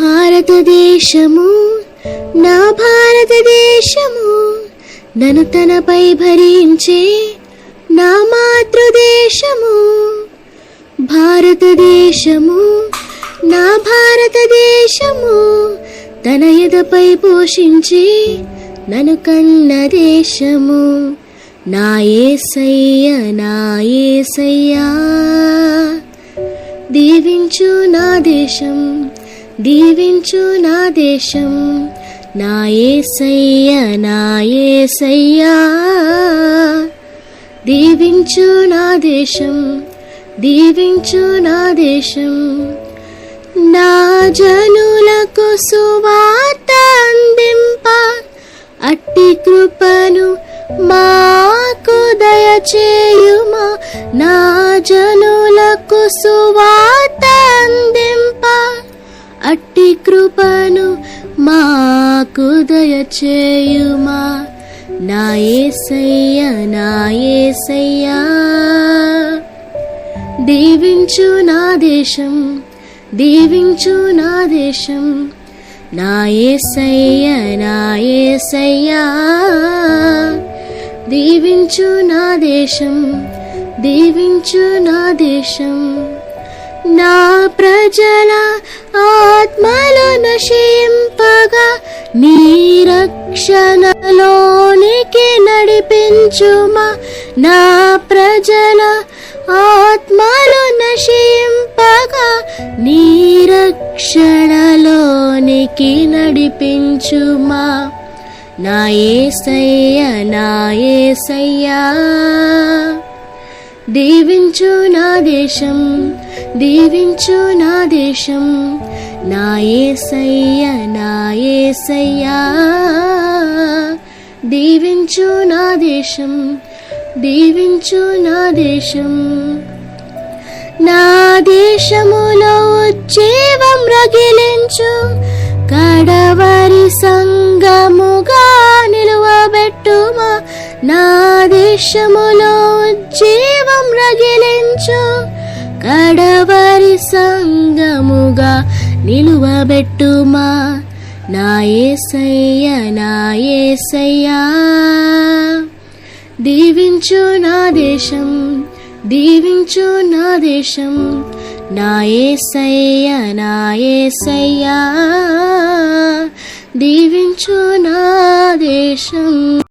భారతదేశము నా భారతదేశము నన్ను తనపై భరించే నా మాతృదేశము. భారతదేశము నా భారతదేశము తన ఎదపై పోషించి నన్ను కన్న దేశము. నా ఏసయ్య నా ఏసయ్యా దీవించు నా దేశం. దీవించు నా దేశం నా ఏసయ్య నా ఏసయ్యా. దీవించు నా దేశం దీవించు నా దేశం. నా జనులకు సువార్త అందింప అట్టి కృపను మాకు దయచేయుమా. నా జనులకు సువార్త కృపను మాకు దయచేయుమా. నా ఏసయ్య నా ఏసయ్యా. దీవించు నా దేశం దీవించు నా దేశం. నా ఏసయ్య నా ఏసయ్యా. దీవించు నా దేశం దీవించు నా దేశం. నా ప్రజల ఆత్మలు నశింపగా నీ రక్షణలోనికి నడిపించుమా. నా ప్రజల ఆత్మలు నశింపగా నీ రక్షణలోనికి నడిపించుమా. నా ఏసయ్య నా ఏసయ్యా. దీవించు నా దేశం దీవించు నా దేశం. నా ఏసయ్య నా ఏసయ్యా. దీవించు నా దేశం దీవించు నా దేశం. నా దేశములో జీవం రగిలించు కడవరి సంగముగా నిలువబెట్టుమా. నా దేశములో జీవం రగిలించు కడవరి సంగముగా నిలువబెట్టుమా. మా ఏసయ్య నా దీవించు నా దేశం దీవించు నా దేశం. నాయసయ్య నాయసయ్యా దీవించు నా దేశం.